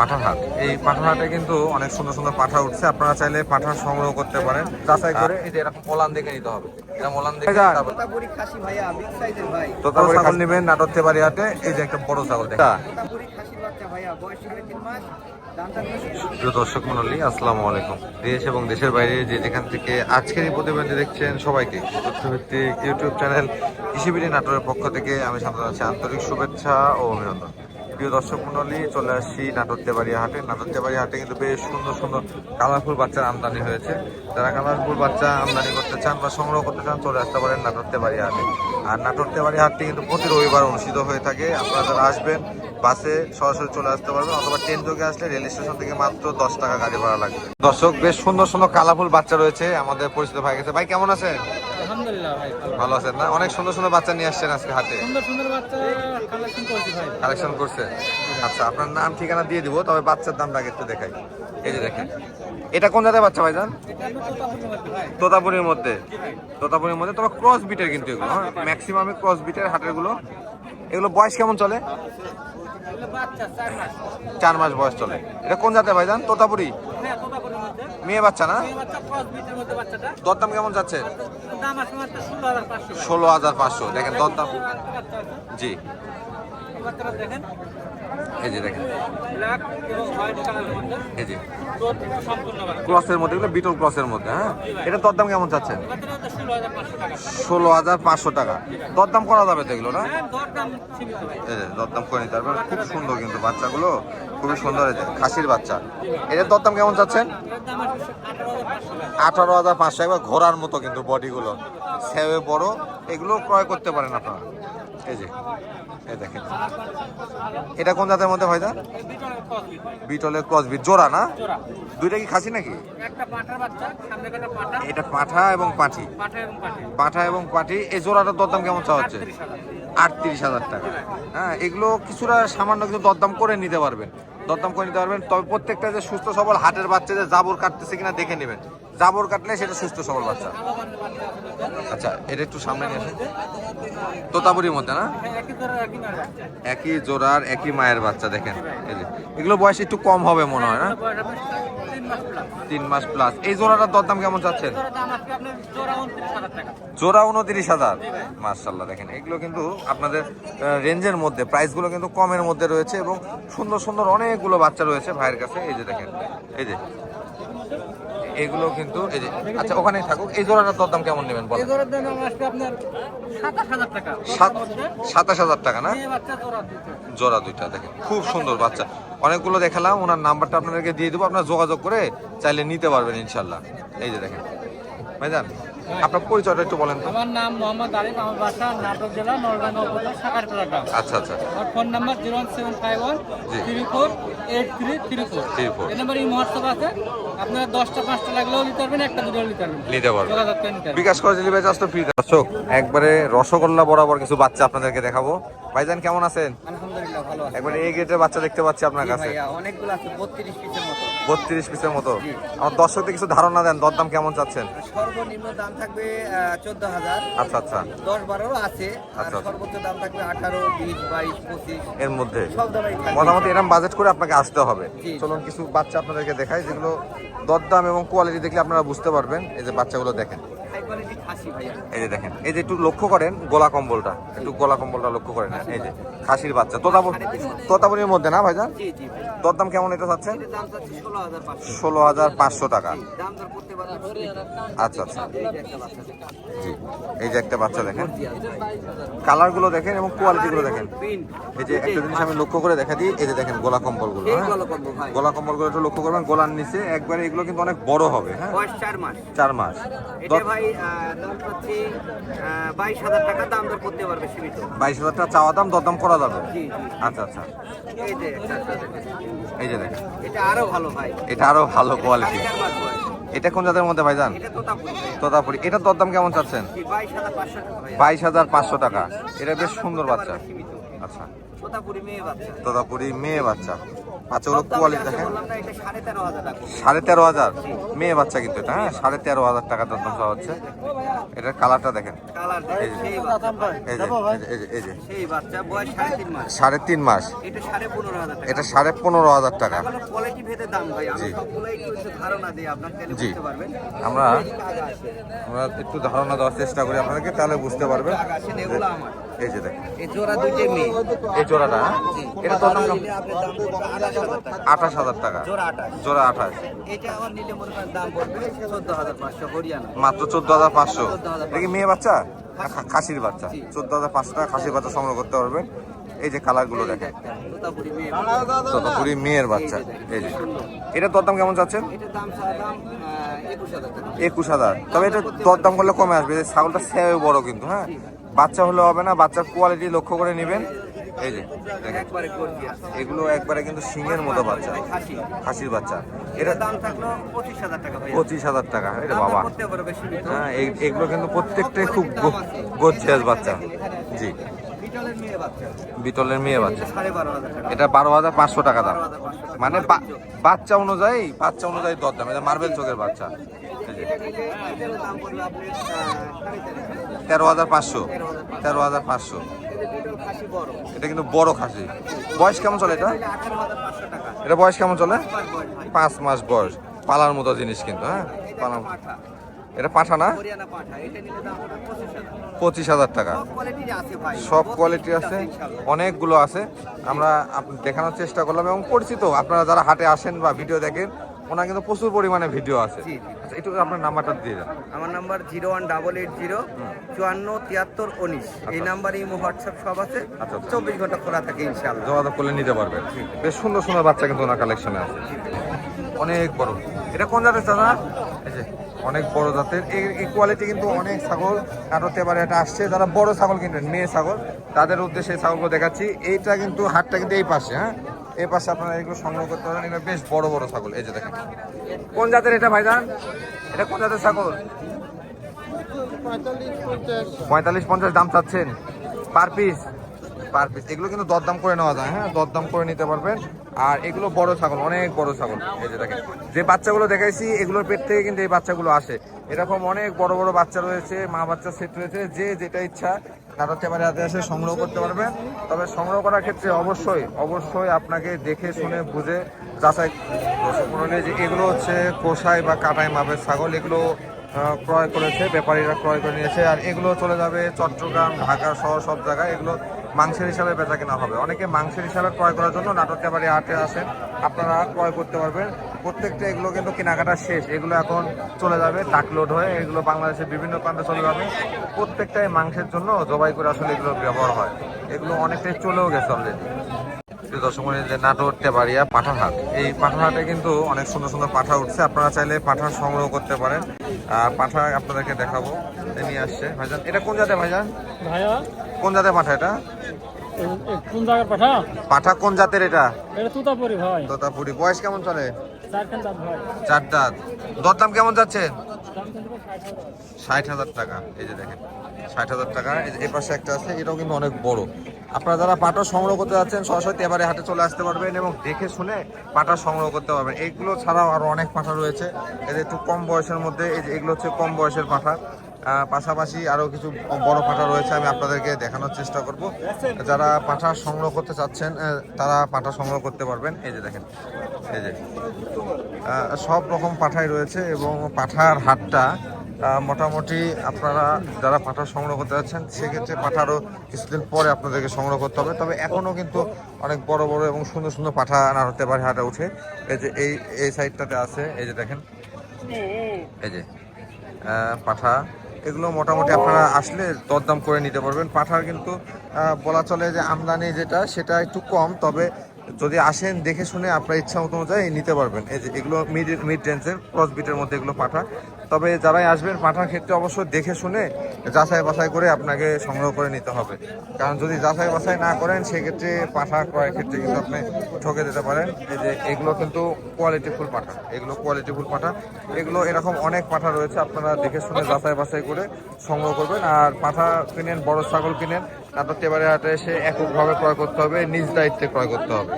পাঠার হাট এই পাঠার হাটে কিন্তু অনেক সুন্দর সুন্দর পাঠা উঠছে। আপনারা চাইলে পাঠা সংগ্রহ করতে পারেন। যাচাই করে এই যে এরকম ওলান দেখে নিতে হবে। এরকম ওলান দেখে তোতাপুরি খাসি ভাইয়া বিগ সাইজের ভাই। তোতাপুরি ছাগল নেবেন নাটকতে বাড়ি হাটে এই যে একটা বড় ছাগল দেখা তোতাপুরি খাসির বাচ্চা ভাইয়া বয়স সাড়ে তিন মাস। দামটা প্রিয় দর্শক মন্ডলী আসসালামু আলাইকুম। দেশ এবং দেশের বাইরে যে যেখান থেকে আজকের এই প্রতিবেদনটি দেখছেন সবাইকে তথ্যভিত্তিক ইউটিউব চ্যানেল কৃষিবিড়ি নাটোরের পক্ষ থেকে আমি আছি। আন্তরিক শুভেচ্ছা ও অভিনন্দন। প্রিয় দর্শক মন্ডলী, চলে আসছি নাটোর তেবাড়িয়া হাটে। নাটোর তেবাড়িয়া হাটে কিন্তু বেশ সুন্দর সুন্দর কালারফুল বাচ্চার আমদানি হয়েছে। যারা কালারফুল বাচ্চা আমদানি করতে চান বা সংগ্রহ করতে চান, চলে আসতে পারেন নাটোর তেবাড়িয়া হাটে। আর নাটোর তেবাড়িয়া হাটটি কিন্তু প্রতি রবিবার অনুষ্ঠিত হয়ে থাকে। আপনারা যারা আসবেন, বাসে সরাসরি চলে আসতে পারবেন অথবা ট্রেন যোগে আসলে রেল স্টেশন থেকে মাত্র দশ টাকা গাড়ি ভাড়া লাগবে। দর্শক, বেশ সুন্দর সুন্দর কালারফুল বাচ্চা রয়েছে। আমাদের পরিচিত ভাই গেছে। ভাই, কেমন আছেন? আলহামদুলিল্লাহ ভাই ভালো। আছেন না? অনেক সুন্দর সুন্দর বাচ্চা নিয়ে আসছেন আজকে হাটে। সুন্দর সুন্দর বাচ্চা কালেকশন করছি ভাই। কালেকশন করছে? আচ্ছা আপনার নাম ঠিকানা দিয়ে দিব তবে বাচ্চার দামটা আগে একটু দেখাই। এই যে দেখেন। এটা কোন জাতের বাচ্চা ভাইজান? ভাই। তোতাপুরির মধ্যে। তোতাপুরির মধ্যে? তবে ক্রস বিটের কিন্তু এগুলো হ্যাঁ? ম্যাক্সিমামে ক্রস বিটের হাটেরগুলো। এগুলো বয়স কেমন চলে? চার মাস। বয়স চলে। এটা কোন জাতে ভাইজান তোতাপুরি? হ্যাঁ মেয়ে বাচ্চা না? দরদাম কেমন যাচ্ছে? ষোলো হাজার পাঁচশো। ভাই। ষোলো হাজার পাঁচশো। দেখেন দরদাম। জি। দেখেন। এই যে দেখেন। এই যে। ক্রসের মধ্যে এগুলো বিটল ক্রসের মধ্যে হ্যাঁ? এটা দরদাম কেমন চাচ্ছেন? ষোলো হাজার পাঁচশো টাকা। দরদাম করা যাবে তো এগুলো না? হ্যাঁ এই যে দরদাম করে নিতে পারবেন। খুব সুন্দর কিন্তু বাচ্চাগুলো। খুবই সুন্দর যে খাসির বাচ্চা। এটার দরদাম কেমন চাচ্ছেন? এটার আঠারো হাজার পাঁচশো আঠারো হাজার পাঁচশো একবার ঘোরার মতো কিন্তু বডিগুলো। সেবে বড় এগুলো ক্রয় করতে পারেন আপনারা। এই যে এই দেখেন। এটা কোন জাতের মধ্যে ভাইদা বিটলের ক্রস বিট ভাই বিটলের ক্রস বিট জোড়া। না দুইটা কি খাসি নাকি? এটা পাঠা এবং পাঠি। পাঠা এবং পাঠি। এই জোড়াটার দরদাম কেমন চাওয়া হচ্ছে? আটত্রিশ হাজার টাকা। হ্যাঁ এগুলো কিছুটা সামান্য কিছু দরদাম করে নিতে পারবেন। দরদাম করে নিতে পারবেন। তবে প্রত্যেকটা যে সুস্থ সবল হাটের বাচ্চা যে জাবর কাটতেছে কিনা দেখে নেবেন। জাবর কাটলে সেটা সুস্থ সবল বাচ্চা। আচ্ছা এটা একটু সামনে নিয়ে আসেন। তোতাবুরির মধ্যে, না? একই জোড়ার, একই মায়ের বাচ্চা, দেখেন। এগুলো বয়স একটু কম হবে মনে হয়, না? তিন মাস প্লাস এই জোড়াটার দরদাম কেমন চাচ্ছেন জোড়া উনত্রিশ হাজার মার্শাল্লাহ দেখেন এগুলো কিন্তু আপনাদের রেঞ্জের মধ্যে প্রাইসগুলো কিন্তু কমের মধ্যে রয়েছে এবং সুন্দর সুন্দর অনেকগুলো বাচ্চা রয়েছে ভাইয়ের কাছে। এই যে দেখেন এই যে এগুলো কিন্তু এই যে আচ্ছা ওখানেই থাকুক। এই জোড়াটার দরদাম কেমন নেবেন বলেন? সাতাশ হাজার টাকা। না? জোড়া দুইটা দেখেন খুব সুন্দর বাচ্চা। অনেকগুলো দেখালাম ওনার নাম্বারটা আপনাদেরকে দিয়ে দেবো আপনারা যোগাযোগ করে চাইলে নিতে পারবেন ইনশাল্লাহ। এই যে দেখেন। ভাইজান আপনার পরিচয়টা একটু বলেন তো। আমার নাম মোহাম্মদ আরিফ আমার বাসা নাটক জেলা নলবান উপজেলা সাকারপাড়া গ্রাম। আচ্ছা আচ্ছা। আমার phone number zero one seven five one জি। Three four eight three three four. Three four. এই নাম্বার এই হোয়াটসঅ্যাপ আছে। আপনার দশটা পাঁচটা লাগলেও নিতে পারবেন একটা দুটো নিতে পারবেন। নিতে পারবেন। বিকাশ করে ডেলিভারি চার্জ তো ফ্রি দর্শক একবারে রসগোল্লা বরাবর কিছু বাচ্চা আপনাদেরকে দেখাবো। ভাইজান কেমন আছেন? একবারে এই গেটের বাচ্চা দেখতে পাচ্ছি আপনার কাছে। অনেকগুলো আছে বত্রিশ পিসের মতো। বত্রিশ পিসের মতো। আমার দর্শকদের কিছু ধারণা দেন দরদাম কেমন চাচ্ছেন? সর্বনিম্ন দাম থাকবে চোদ্দ হাজার। আচ্ছা আচ্ছা। দশ বারোরও আছে আচ্ছা, আচ্ছা। সর্বোচ্চ দাম থাকবে আঠারো বিশ বাইশ পঁচিশ। এর মধ্যে। মোটামুটি এরকম বাজেট করে আপনাকে আসতে হবে। চলুন কিছু বাচ্চা আপনাদেরকে দেখাই যেগুলো দরদাম এবং কোয়ালিটি দেখলে আপনারা বুঝতে পারবেন এই যে বাচ্চাগুলো দেখেন। এই যে দেখেন এই যে একটু লক্ষ্য করেন গোলা কম্বলটা একটু গোলা কম্বলটা লক্ষ্য করেন এই যে খাসির বাচ্চা। তোতাপুর তোতাপুরির মধ্যে না ভাইজান? জি জি ভাই দরদাম কেমন এটা চাচ্ছেন? দাম ষোলো হাজার পাঁচশো। টাকা। দাম আচ্ছা আচ্ছা। এই যে একটা বাচ্চা দেখেন। জি এই যে একটা বাচ্চা দেখেন। কালারগুলো দেখেন এবং কোয়ালিটিগুলো দেখেন। এই যে একটা জিনিস আমি লক্ষ্য করে দেখা দিই এই যে দেখেন গোলা কম্বলগুলো হ্যাঁ? গোলা কম্বলগুলো একটু লক্ষ্য করবেন গোলার নিচে একবারে এগুলো কিন্তু অনেক বড় হবে হ্যাঁ? চার মাস। চার মাস। ভাই দাম পাচ্ছি বাইশ হাজার টাকা দাম দর করতে পারবে সীমিত। বাইশ হাজার টাকা চাওয়া দাম দরদাম করা যাবে? আচ্ছা আচ্ছা। এই যে একটা একটা এই যে দেখেন। এটা আরও ভালো ভাই। এটা আরও ভালো কোয়ালিটি এটা কোন জাতের মধ্যে ভাইজান? এটা তোতাপুরি। এটার দরদাম কেমন চাচ্ছেন? বাইশ হাজার পাঁচশো টাকা ভাই এটা বেশ সুন্দর বাচ্চা। আচ্ছা। তোতাপুরি মেয়ে বাচ্চা। সব দামে কোয়ালিটি দেখেন। সাড়ে তেরো হাজার মেয়ে বাচ্চা কিন্তু এটা হ্যাঁ? সাড়ে তেরো হাজার টাকা দাম চাওয়া হচ্ছে। এটার কালারটা দেখেন। এই যে। সাড়ে তিন মাস। এটা সাড়ে পনেরো হাজার টাকা। জি। জি। আমরা আমরা একটু ধারণা দেওয়ার চেষ্টা করি আপনাদেরকে তাহলে বুঝতে পারবেন এই যে দেখেন। এই জোড়া দুইটাই মেয়ে। এই জোড়াটা হ্যাঁ? এটা তো দাম? আঠাশ হাজার টাকা। জোড়া আঠাশ। জোড়া আঠাশ। এটা আমার নিলে মনে করেন দাম পড়বে চোদ্দ হাজার পাঁচশো হরিয়ানা। মাত্র চোদ্দ হাজার পাঁচশো। 14,500 এটা কি মেয়ে বাচ্চা? খাসির বাচ্চা। চোদ্দ হাজার পাঁচশো টাকা খাসির বাচ্চা সংগ্রহ করতে পারবেন। এই যে কালারগুলো দেখেন। তোতাপুরি মেয়ের বাচ্চা। এই যে। এটা দরদাম কেমন দাম একুশ হাজার তবে এটা দরদাম করলে কমে আসবে। ছাগলটা সেও বড় কিন্তু হ্যাঁ? বাচ্চা হলে হবে না বাচ্চার কোয়ালিটি লক্ষ্য করে নেবেন। এই যে এগুলো একবারে কিন্তু সিংহের মতো বাচ্চা খাসি খাসির বাচ্চা। এটা দাম থাকল পঁচিশ হাজার টাকা পঁচিশ হাজার টাকা এটা বাবা। হ্যাঁ এগুলো কিন্তু প্রত্যেকটাই খুব গজ্জিয়াস বাচ্চা। জি। বিটলের মেয়ে বাচ্চা। এটা বারো হাজার পাঁচশো টাকা দাম। মানে বাচ্চা অনুযায়ী বাচ্চা অনুযায়ী দরদাম এটা মার্বেল চোখের বাচ্চা। তেরো হাজার। পাঁচশো। তেরো হাজার পাঁচশো। এটা কিন্তু বড় খাসি। বয়স কেমন চলে এটা? এটা বয়স কেমন চলে? পাঁচ মাস বয়স পালার মতো জিনিস কিন্তু হ্যাঁ? এটা পালা এটা পাঠা না? পঁচিশ হাজার। টাকা। সব কোয়ালিটি আছে অনেকগুলো আছে। আমরা দেখানোর চেষ্টা করলাম এবং পরিচিত। আপনারা যারা হাটে আসেন বা ভিডিও দেখেন ওনার কিন্তু প্রচুর পরিমাণে ভিডিও আছে। আচ্ছা একটু আপনার নাম্বারটা দিয়ে দেন। আমার number zero one double eight zero চুয়ান্ন তিয়াত্তর উনিশ। এই নাম্বারে ইমো হোয়াটসঅ্যাপ সব আছে। আচ্ছা, আচ্ছা। চব্বিশ ঘণ্টা খোলা থাকে ইনশাআল্লাহ। যোগাযোগ করলে নিতে পারবেন। বেশ সুন্দর সুন্দর বাচ্চা কিন্তু ওনার কালেকশনে আছে। অনেক বড়। এটা কোন জাতের দাদা অনেক বড় জাতের। এই- এই কোয়ালিটি কিন্তু অনেক ছাগল। কারোতে এবারে এটা আসছে যারা বড় ছাগল কিনবেন মেয়ে ছাগল তাদের উদ্দেশ্যে ছাগলগুলো দেখাচ্ছি। এইটা কিন্তু হাটটা কিন্তু এই পাশে হ্যাঁ? এই পাশে আপনারা এগুলো সংগ্রহ করতে পারেন। এগুলো বেশ বড় বড় ছাগল। এই যে দেখেন। কোন জাতের এটা ভাইজান এটা কোন জাতের ছাগল? পঁয়তাল্লিশ পঞ্চাশ দাম চাচ্ছেন। Per piece? Per piece. এগুলো কিন্তু দরদাম করে নেওয়া যায় হ্যাঁ? দরদাম করে নিতে পারবেন। আর এগুলো বড় ছাগল অনেক বড় ছাগল। এই যে দেখেন। যে বাচ্চাগুলো দেখাইছি এগুলোর পেট থেকে কিন্তু এই বাচ্চাগুলো আসে। এরকম অনেক বড় বড় বাচ্চা রয়েছে মা বাচ্চা সেট রয়েছে যে যেটা ইচ্ছা নাটকতে পারে, হাতে এসে সংগ্রহ করতে পারবে। তবে সংগ্রহ করার ক্ষেত্রে অবশ্যই অবশ্যই আপনাকে দেখে শুনে বুঝে যাচাই করলে যে এগুলো হচ্ছে কোষাই বা কাটাই মাপের ছাগল, এগুলো ক্রয় করেছে, ব্যাপারীরা ক্রয় করে নিয়েছে। আর এগুলো চলে যাবে চট্টগ্রাম, ঢাকা সহ সব জায়গায়। এগুলো মাংসের হিসাবে বেচা কেনা হবে। অনেকে মাংসের হিসাবে ক্রয় করার জন্য নাটক ব্যাপারী হাটে আসেন। আপনারা ক্রয় করতে পারবেন। প্রত্যেকটা এগুলো কিন্তু কেনাকাটা শেষ। এগুলো এখন চলে যাবে লোড হয়ে এগুলো বাংলাদেশের বিভিন্ন প্রান্তে চলে যাবে। প্রত্যেকটাই মাংসের জন্য জবাই করে আসলে এগুলো ব্যবহার হয়। এগুলো অনেকটাই চলেও গেছে অলরেডি যে নাটোর টেবাড়িয়া পাঠার হাট এই পাঁঠারহাটে কিন্তু অনেক সুন্দর সুন্দর পাঠা উঠছে। আপনারা চাইলে পাঠা সংগ্রহ করতে পারেন। আর পাঠা আপনাদেরকে দেখাবো। নিয়ে আসছে। ভাইজান এটা কোন জাতে ভাইজান? ভাইয়া? কোন জাতের পাঠা এটা? কোন জায়গার পাঠা? পাঠা কোন জাতের এটা? এটা তুতাপুরি ভাই। তোতাপুরি। বয়স কেমন চলে? চার দাঁত। দরদাম কেমন যাচ্ছে? ষাট হাজার। টাকা। এই যে দেখেন ষাট হাজার টাকা। এই যে এ পাশে একটা আছে এটাও কিন্তু অনেক বড়। আপনারা যারা পাটা সংগ্রহ করতে যাচ্ছেন সরাসরি এবারে হাটে চলে আসতে পারবেন এবং দেখে শুনে পাটা সংগ্রহ করতে পারবেন। এইগুলো ছাড়াও আরও অনেক পাঠা রয়েছে। এই যে একটু কম বয়সের মধ্যে এই যে এগুলো হচ্ছে কম বয়সের পাঠা। পাশাপাশি আরও কিছু বড় পাঠা রয়েছে, আমি আপনাদেরকে দেখানোর চেষ্টা করব। যারা পাঠা সংগ্রহ করতে চাচ্ছেন তারা পাঠা সংগ্রহ করতে পারবেন। এই যে দেখেন, এই যে। সব রকম পাঠাই রয়েছে এবং পাঠার হাটটা মোটামুটি আপনারা যারা পাঠা সংগ্রহ করতে যাচ্ছেন সেক্ষেত্রে পাঠারও কিছুদিন পরে আপনাদেরকে সংগ্রহ করতে হবে। তবে এখনও কিন্তু অনেক বড় বড় এবং সুন্দর সুন্দর পাঠা নাড়তে পারে হাটে উঠে। এই যে এই এই সাইডটাতে আছে, এই যে দেখেন। এই যে পাঠা এগুলো মোটামুটি আপনারা আসলে দরদাম করে নিতে পারবেন। পাঠার কিন্তু বলা চলে যে আমদানি যেটা, সেটা একটু কম, তবে যদি আসেন দেখে শুনে আপনার ইচ্ছা মতো অনুযায়ী নিতে পারবেন। এই যে এগুলো মিড মিড রেঞ্জের ক্রস বিটের মধ্যে এগুলো পাঠা। তবে যারাই আসবেন পাঠার ক্ষেত্রে অবশ্যই দেখে শুনে যাচাই বাছাই করে আপনাকে সংগ্রহ করে নিতে হবে। কারণ যদি যাচাই বাছাই না করেন, সেক্ষেত্রে পাঠা ক্রয়ের ক্ষেত্রে কিন্তু আপনি ঠকে যেতে পারেন। এই যে এগুলো কিন্তু কোয়ালিটিফুল পাঠা এগুলো কোয়ালিটিফুল পাঠা এগুলো এরকম অনেক পাঠা রয়েছে, আপনারা দেখে শুনে যাচাই বাছাই করে সংগ্রহ করবেন। আর পাঠা কিনেন, বড় ছাগল কিনেন তারপর টেবারে হাটে এসে এককভাবে ক্রয় করতে হবে, নিজ দায়িত্বে ক্রয় করতে হবে।